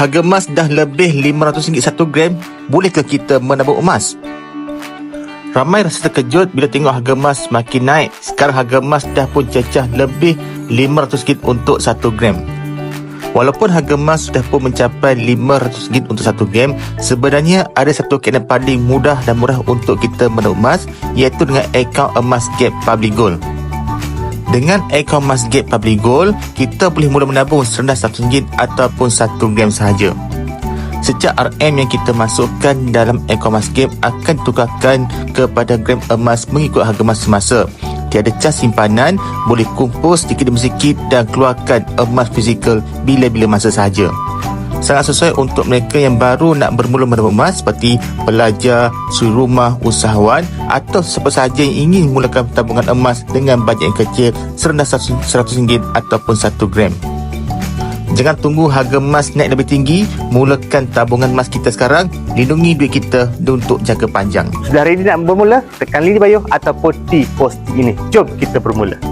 Harga emas dah lebih RM500 satu gram, bolehkah kita menabung emas? Ramai rasa terkejut bila tengok harga emas makin naik. Sekarang harga emas dah pun cecah lebih RM500 untuk 1 gram. Walaupun harga emas sudah pun mencapai RM500 untuk 1 gram, sebenarnya ada satu kena paling mudah dan murah untuk kita menabung emas iaitu dengan akaun emas Gap Public Gold. Dengan akaun emas Gap Public Gold, kita boleh mula menabung serendah RM1 ataupun 1 gram sahaja. Setiap RM yang kita masukkan dalam akaun emas Gap akan tukarkan kepada gram emas mengikut harga emas semasa. Tiada cas simpanan, boleh kumpul sedikit demi sedikit dan keluarkan emas fizikal bila-bila masa sahaja. Sangat sesuai untuk mereka yang baru nak bermula menabung emas seperti pelajar, suri rumah, usahawan atau siapa sahaja yang ingin mulakan tabungan emas dengan bajet yang kecil serendah RM100 ataupun 1 gram. Jangan tunggu harga emas naik lebih tinggi, mulakan tabungan emas kita sekarang, lindungi duit kita untuk jangka panjang. Sudah ready nak bermula? Tekan link di bio ataupun di post ini. Jom kita bermula.